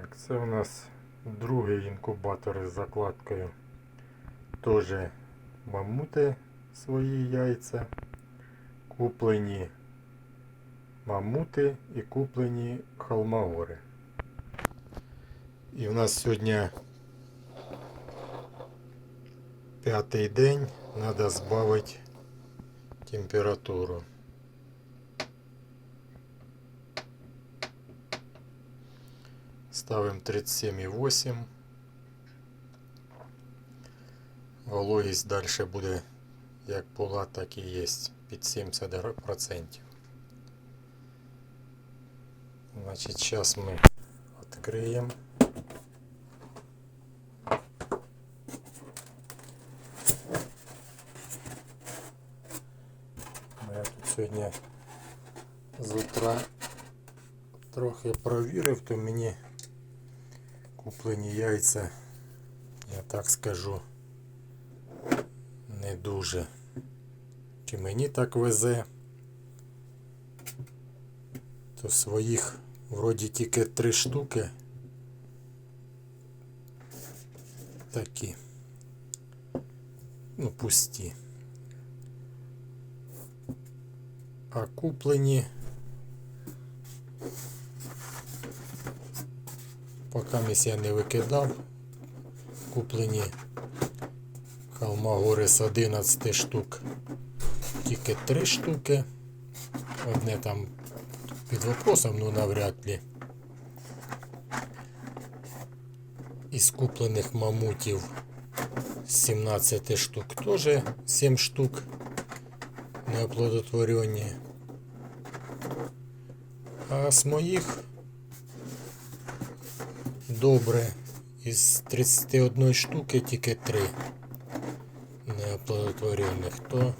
Так, це у нас другий інкубатор із закладкою. Теж мамути свої яйця. Куплені мамути і куплені холмогори. І в нас сьогодні п'ятий день, треба збавити температуру. Ставим 37,8. Вологість далі буде як була, так і є. Під 70%. Значить, зараз ми відкриємо. Я тут сьогодні з утра трохи провірив, то мені куплені яйця, я так скажу, не дуже. Чи мені так везе, то своїх вроді тільки три штуки. Такі. Ну, пусті. А куплені Місь я не викидав. Куплені Халмагори з 11 штук. Тільки 3 штуки. Одне там під вопросом, ну навряд ли. Із куплених мамутів 17 штук теж 7 штук неоплодотворені. А з моїх добре. Із 31 штуки тільки 3 неоплодотворених. То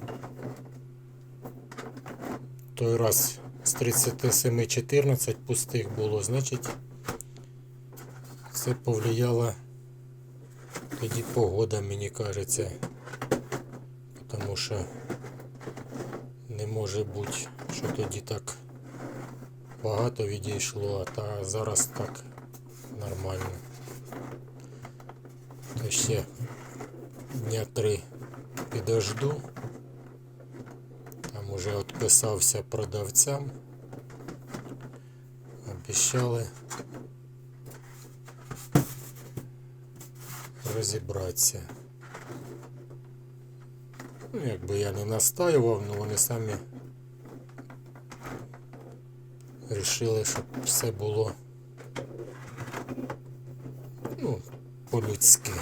той раз з 37 14 пустих було, значить це повлияло тоді погода, мені кажеться. Тому що не може бути, що тоді так багато відійшло, а та зараз так нормально. То ще дня три підожду. Там уже відписався продавцям. Обіщали розібратися. Ну, якби я не настаював, але вони самі вирішили, щоб все було ну, по-людськи.